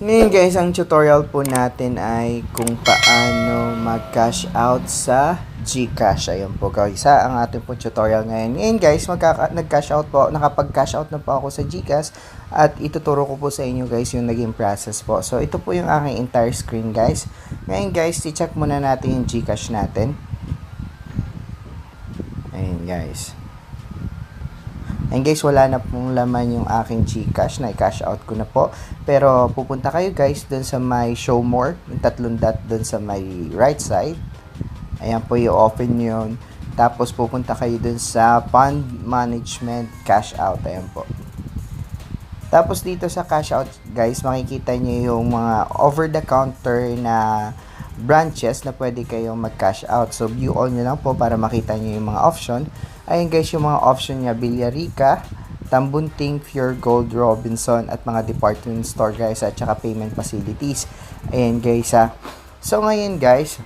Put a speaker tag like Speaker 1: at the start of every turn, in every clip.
Speaker 1: Ngayon guys, ang tutorial po natin ay kung paano mag-cash out sa GCash. Ayun po guys, ha, ang ating po tutorial ngayon. Ngayon guys, nag-cash out po, nakapag-cash out na po ako sa GCash at ituturo ko po sa inyo guys yung naging process po. So ito po yung aking entire screen guys. Ngayon guys, i-check muna natin yung GCash natin. Ayun guys. And guys, wala na pong laman yung aking Gcash na i-cash out ko na po. Pero pupunta kayo guys dun sa may show more, yung tatlong dot dun sa may right side. Ayan po yung open yun. Tapos pupunta kayo dun sa fund management cash out. Ayan po. Tapos dito sa cash out guys, makikita nyo yung mga over the counter na branches na pwede kayong mag-cash out. So, view all nyo lang po para makita nyo yung mga option. Ayun guys, yung mga option niya, Villarica, Tambunting, Pure Gold, Robinson, at mga department store guys, at saka payment facilities. Ayan guys ha. So, ngayon guys,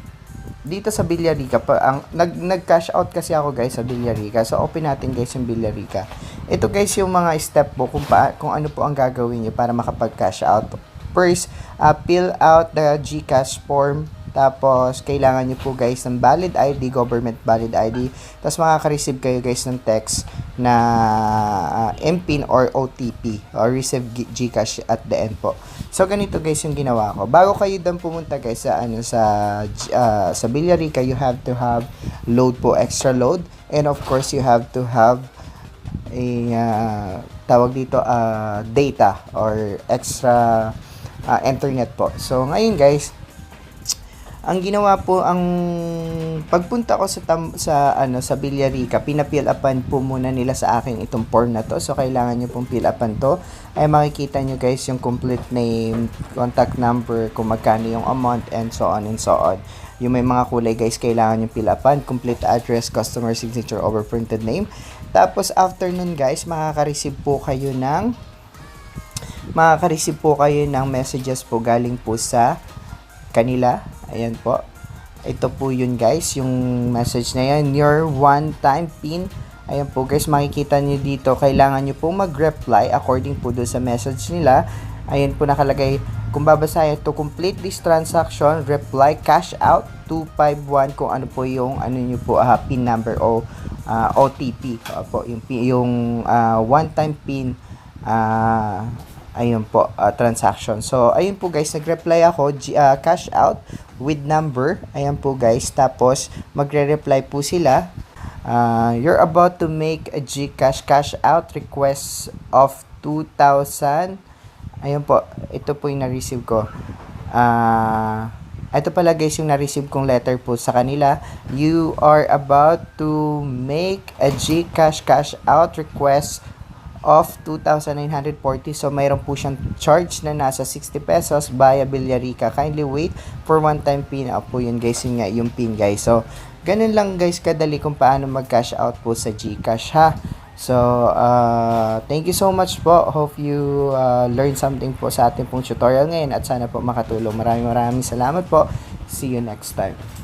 Speaker 1: dito sa Villarica, pa, ang, nag, nag-cash out kasi ako guys sa Villarica. So, open natin guys yung Villarica. Ito guys yung mga step po kung, pa, kung ano po ang gagawin nyo para makapag-cash out. First, uh, fill out the GCash form tapos, kailangan nyo po guys ng valid ID, government valid ID. Tapos, makaka-receive kayo guys ng text na uh, MPIN or OTP or receive Gcash at the end po. So, ganito guys yung ginawa ko. Bago kayo doon pumunta guys sa, ano, sa, uh, sa Villarica, you have to have load po, extra load. And of course, you have to have a uh, tawag dito uh, data or extra uh, internet po. So, ngayon guys, ang ginawa po ang pagpunta ko sa tam, sa ano sa Villarica, pinapill upan po muna nila sa akin itong form na to. So kailangan niyo pong fill upan to. Ay makikita niyo guys yung complete name, contact number, kung magkano yung amount and so on and so on. Yung may mga kulay guys, kailangan yung fill upan, complete address, customer signature over printed name. Tapos after nun guys, makaka-receive po kayo ng makaka-receive po kayo ng messages po galing po sa kanila. Ayan po. Ito po yun guys, yung message na yan. Your one-time PIN. Ayan po guys, makikita nyo dito. Kailangan nyo po mag-reply according po doon sa message nila. Ayan po nakalagay. Kung babasahin to complete this transaction, reply cash out 251 kung ano po yung ano nyo po uh, PIN number o uh, OTP. Uh, po, yung, yung uh, one-time PIN uh, ayun po, uh, transaction. So, ayun po guys, nag-reply ako, uh, cash out with number. Ayan po guys. Tapos, magre-reply po sila. Uh, you're about to make a Gcash cash out request of 2,000. Ayun po, ito po yung na-receive ko. Uh, ito pala guys yung na-receive kong letter po sa kanila. You are about to make a Gcash cash out request of 2,940. So, mayroon po siyang charge na nasa 60 pesos via Villarica. Kindly wait for one-time pin. Up po yun guys, yun nga yung pin guys. So, ganun lang guys kadali kung paano mag-cash out po sa Gcash ha. So, uh, thank you so much po. Hope you uh, learned something po sa ating pong tutorial ngayon at sana po makatulong. Maraming maraming salamat po. See you next time.